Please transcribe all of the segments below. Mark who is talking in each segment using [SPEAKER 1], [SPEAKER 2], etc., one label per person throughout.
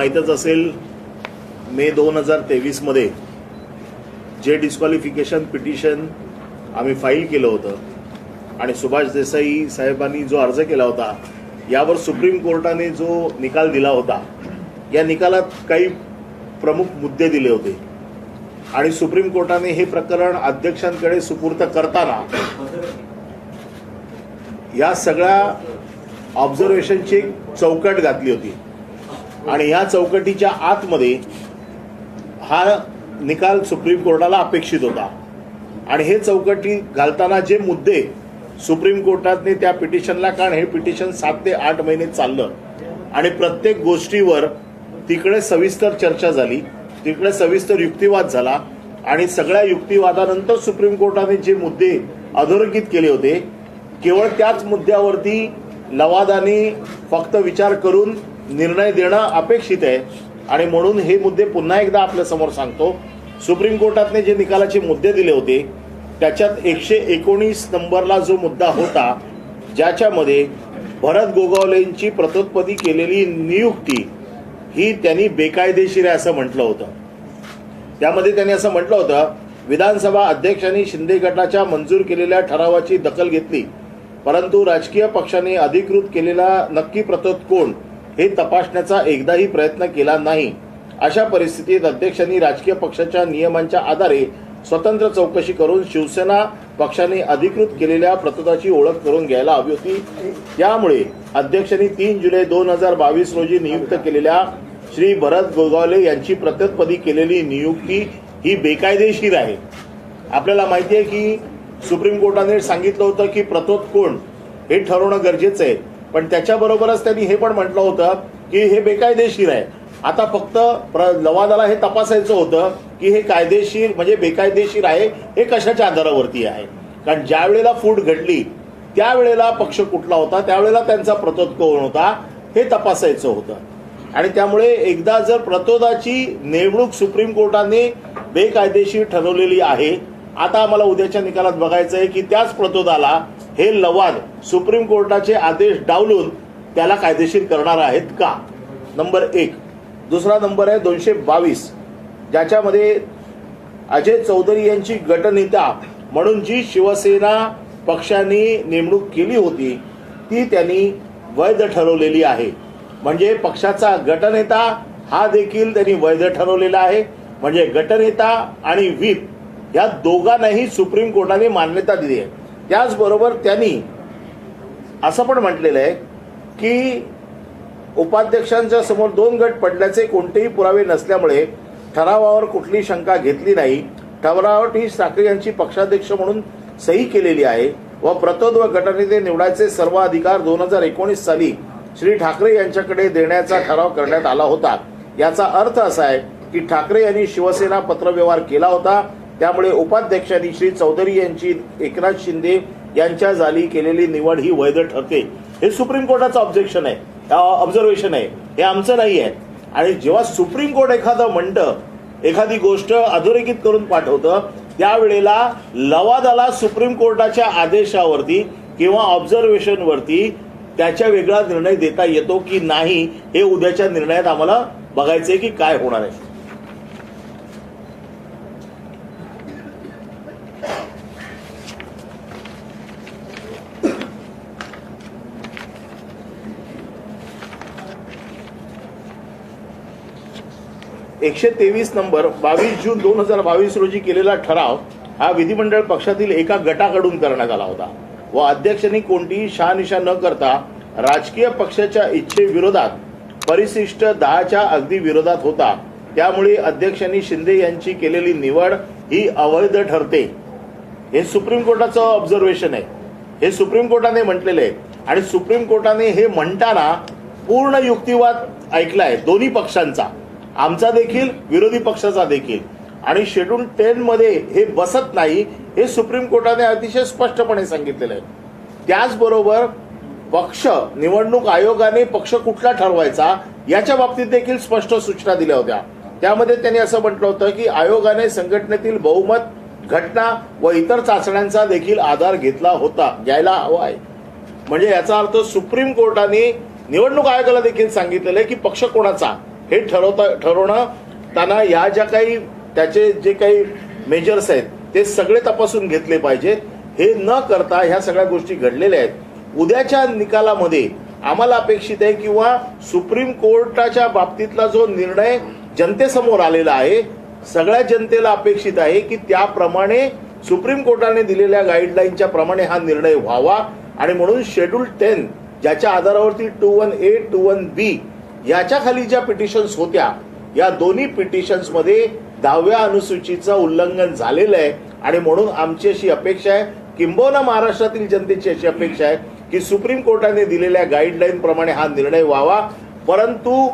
[SPEAKER 1] माहीतच असेल मे दोन हजार तेवीसमध्ये जे डिस्क्वालिफिकेशन पिटिशन आम्ही फाईल केलं होतं आणि सुभाष देसाई साहेबांनी जो अर्ज केला होता यावर सुप्रीम कोर्टाने जो निकाल दिला होता या निकालात काही प्रमुख मुद्दे दिले होते. आणि सुप्रीम कोर्टाने हे प्रकरण अध्यक्षांकडे सुपूर्त करताना या सगळ्या ऑब्झर्वेशनची एक चौकट घातली होती. आणि ह्या चौकटीच्या आतमध्ये हा निकाल सुप्रीम कोर्टाला अपेक्षित होता. आणि हे चौकटी घालताना जे मुद्दे सुप्रीम कोर्टाने त्या पिटिशनला कारण हे पिटिशन सात ते आठ महिने चाललं. आणि प्रत्येक गोष्टीवर तिकडे सविस्तर चर्चा झाली तिकडे सविस्तर युक्तिवाद झाला आणि सगळ्या युक्तिवादानंतर सुप्रीम कोर्टाने जे मुद्दे अधोरेखित केले होते केवळ त्याच मुद्द्यावरती लवादाने फक्त विचार करून निर्णय देणं अपेक्षित आहे. आणि म्हणून हे मुद्दे पुन्हा एकदा आपल्यासमोर सांगतो. सुप्रीम कोर्टातने जे निकालाचे मुद्दे दिले होते त्याच्यात एकशे एकोणीस नंबरला जो मुद्दा होता ज्याच्यामध्ये भरत गोगावलेंची प्रतोत्पदी केलेली नियुक्ती ही त्यांनी बेकायदेशीर आहे असं म्हटलं होतं. त्यामध्ये त्यांनी असं म्हटलं होतं विधानसभा अध्यक्षांनी शिंदे गटाच्या मंजूर केलेल्या ठरावाची दखल घेतली परंतु राजकीय पक्षाने अधिकृत केलेला नक्की प्रतोत कोण? हे तपासण्याचा एकदाही प्रयत्न केला नाही. अशा परिस्थितीत अध्यक्षांनी राजकीय पक्षाच्या नियमांच्या आधारे स्वतंत्र चौकशी करून शिवसेना पक्षाने अधिकृत केलेल्या प्रतोताची ओळख करून घ्यायला हवी होती. त्यामुळे अध्यक्षांनी तीन जुलै दोन हजार बावीस रोजी नियुक्त केलेल्या श्री भरत गोगावले यांची प्रत्युत्पदी केलेली नियुक्ती ही बेकायदेशीर आहे. आपल्याला माहिती आहे की सुप्रीम कोर्टाने सांगितलं होतं की प्रतोत कोण हे ठरवणं गरजेचं आहे. पण त्याच्याबरोबरच त्यांनी हे पण म्हटलं होतं की हे बेकायदेशीर आहे. आता फक्त प्र लवादाला हे तपासायचं होतं की हे कायदेशीर म्हणजे बेकायदेशीर आहे हे कशाच्या आधारावरती आहे? कारण ज्या वेळेला फूट घडली त्यावेळेला पक्ष कुठला होता त्यावेळेला त्यांचा प्रतोद कोण होता हे तपासायचं होतं. आणि त्यामुळे एकदा जर प्रतोदाची नेमणूक सुप्रीम कोर्टाने बेकायदेशीर ठरवलेली आहे आता आम्हाला उद्याच्या निकालात बघायचं आहे की त्याच प्रतोदाला हे लवाद सुप्रीम कोर्टाचे आदेश डावलून त्याला कायदेशीर करणार आहेत का? नंबर एक. दुसरा नंबर आहे दोनशे बावीस. ज्याच्यामध्ये अजय चौधरी यांची गटनेता म्हणून जी शिवसेना पक्षाने नेमणूक केली होती ती त्यांनी वैध ठरवलेली आहे. म्हणजे पक्षाचा गटनेता हा देखील त्यांनी वैध ठरवलेला आहे. म्हणजे गटनेता आणि व्हीप या दोघांनाही सुप्रीम कोर्टाने मान्यता दिली आहे. त्याचबरोबर त्यांनी असं पण म्हटलेलं आहे की उपाध्यक्षांच्या समोर दोन गट पडल्याचे कोणतेही पुरावे नसल्यामुळे ठरावावर कुठली शंका घेतली नाही. ठरावावर ही ठाकरे यांची पक्षाध्यक्ष म्हणून सही केलेली आहे व प्रतोद व गटनेते निवडायचे सर्व अधिकार दोन हजार एकोणीस साली श्री ठाकरे यांच्याकडे देण्याचा ठराव करण्यात आला होता. याचा अर्थ असा आहे की ठाकरे यांनी शिवसेना पत्रव्यवहार केला होता. त्यामुळे उपाध्यक्षांनी श्री चौधरी यांची एकनाथ शिंदे यांच्या जाली केलेली निवड ही वैध ठरते. हे सुप्रीम कोर्टाचं ऑब्जेक्शन आहे. ऑब्झर्वेशन आहे. हे आमचं नाही आहे. आणि जेव्हा सुप्रीम कोर्ट एखादं म्हणतं एखादी गोष्ट अधोरेखित करून पाठवतं त्यावेळेला लवादाला सुप्रीम कोर्टाच्या आदेशावरती किंवा ऑब्झर्वेशनवरती त्याच्या वेगळा निर्णय देता येतो की नाही हे उद्याच्या निर्णयात आम्हाला बघायचंय की काय होणार आहे. एकशे तेवीस नंबर बावीस जून दोन हजार बावीस रोजी केलेला ठराव हा विधिमंडळ पक्षातील एका गटाकडून करण्यात आला होता. व अध्यक्षांनी कोणतीही शहानिशा न करता राजकीय पक्षाच्या इच्छेविरोधात परिशिष्ट दहाच्या अगदी विरोधात होता. त्यामुळे अध्यक्षांनी शिंदे यांची केलेली निवड ही अवैध ठरते. हे सुप्रीम कोर्टाचं ऑब्झर्वेशन आहे. हे सुप्रीम कोर्टाने म्हटलेलं आहे. आणि सुप्रीम कोर्टाने हे म्हणताना पूर्ण युक्तिवाद ऐकलाय दोन्ही पक्षांचा. आमचा देखील विरोधी पक्षाचा देखील. आणि शेड्यूल टेन मध्ये हे बसत नाही हे सुप्रीम कोर्टाने अतिशय स्पष्टपणे सांगितलेलं आहे. त्याचबरोबर पक्ष निवडणूक आयोगाने पक्ष कुठला ठरवायचा याच्या बाबतीत देखील स्पष्ट सूचना दिल्या होत्या. त्यामध्ये त्यांनी असं म्हटलं होतं की आयोगाने संघटनेतील बहुमत घटना व इतर चाचण्यांचा देखील आधार घेतला होता घ्यायला हवा आहे. म्हणजे याचा अर्थ सुप्रीम कोर्टाने निवडणूक आयोगाला देखील सांगितलेलं आहे की पक्ष कोणाचा? हे ठरवता ठरवणं त्यांना या ज्या काही त्याचे जे काही मेजर्स आहेत ते सगळे तपासून घेतले पाहिजेत. हे न करता ह्या सगळ्या गोष्टी घडलेल्या आहेत. उद्याच्या निकालामध्ये आम्हाला अपेक्षित आहे किंवा सुप्रीम कोर्टाच्या बाबतीतला जो निर्णय जनतेसमोर आलेला आहे सगळ्या जनतेला अपेक्षित आहे की त्याप्रमाणे सुप्रीम कोर्टाने दिलेल्या गाईडलाईनच्या प्रमाणे हा निर्णय व्हावा. आणि म्हणून शेड्यूल टेन ज्याच्या आधारावरती two one A two one B याच्या खाली ज्या पिटिशन्स होत्या या दोन्ही पिटिशन्समध्ये दहाव्या अनुसूचीचं उल्लंघन झालेलं आहे. आणि म्हणून आमची अशी अपेक्षा आहे किंबहुना महाराष्ट्रातील जनतेची अशी अपेक्षा आहे की सुप्रीम कोर्टाने दिलेल्या गाईडलाईन प्रमाणे हा निर्णय व्हावा. परंतु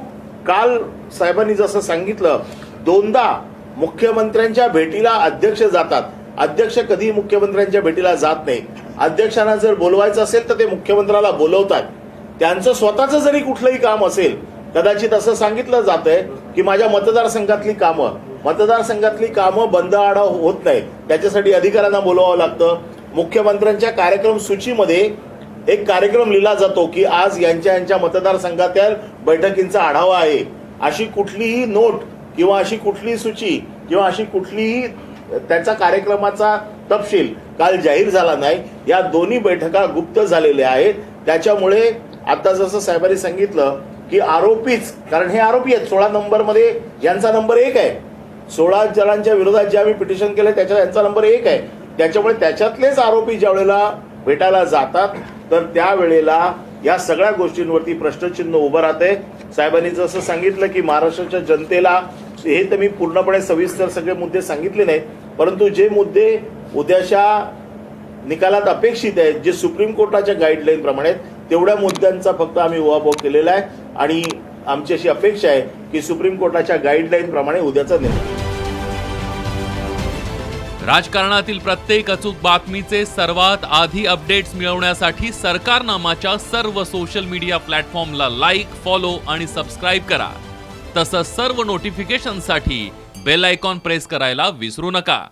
[SPEAKER 1] काल साहेबांनी जसं सांगितलं दोनदा मुख्यमंत्र्यांच्या भेटीला अध्यक्ष जातात. अध्यक्ष कधी मुख्यमंत्र्यांच्या भेटीला जात नाही. अध्यक्षांना जर बोलवायचं असेल तर ते मुख्यमंत्र्याला बोलवतात. त्यांचं स्वतःचं जरी कुठलंही काम असेल कदाचित असं सांगितलं जात आहे की माझ्या मतदारसंघातली कामं मतदारसंघातली कामं बंद आडाव होत नाही त्याच्यासाठी अधिकाऱ्यांना बोलवावं लागतं. मुख्यमंत्र्यांच्या कार्यक्रम सूचीमध्ये एक कार्यक्रम लिहिला जातो की आज यांच्या यांच्या मतदारसंघातील बैठकींचा आढावा आहे. अशी कुठलीही नोट किंवा अशी कुठलीही सूची किंवा अशी कुठलीही त्याचा कार्यक्रमाचा तपशील काल जाहीर झाला नाही. या दोन्ही बैठका गुप्त झालेल्या आहेत. त्याच्यामुळे आता जसं साहेबांनी सांगितलं की आरोपीच कारण हे आरोपी आहेत. सोळा नंबरमध्ये यांचा नंबर एक आहे. सोळा जणांच्या विरोधात जे आम्ही पिटिशन केलं त्याच्या यांचा नंबर एक आहे. त्याच्यामुळे त्याच्यातलेच आरोपी ज्या वेळेला भेटायला जातात तर त्यावेळेला या सगळ्या गोष्टींवरती प्रश्नचिन्ह उभं राहते साहेबांनी जसं सांगितलं की महाराष्ट्राच्या जनतेला हे तर मी पूर्णपणे सविस्तर सगळे मुद्दे सांगितले नाहीत परंतु जे मुद्दे उद्याच्या निकालात अपेक्षित आहेत जे सुप्रीम कोर्टाच्या गाईडलाईन प्रमाणे आहेत, तेवढ्या मुद्द्यांचा फक्त आम्ही उहापोह केलेला आहे. आणि आमची अशी अपेक्षा आहे की सुप्रीम कोर्टाच्या गाईडलाईन प्रमाणे उद्याचा निर्णय.
[SPEAKER 2] राजकारणातील प्रत्येक अचूक बातमीचे सर्वात आधी अपडेट्स मिळवण्यासाठी सरकारनामाच्या सर्व सोशल मीडिया प्लॅटफॉर्मला लाईक फॉलो आणि सबस्क्राईब करा. तसंच सर्व नोटिफिकेशनसाठी बेल आयकॉन प्रेस करायला विसरू नका.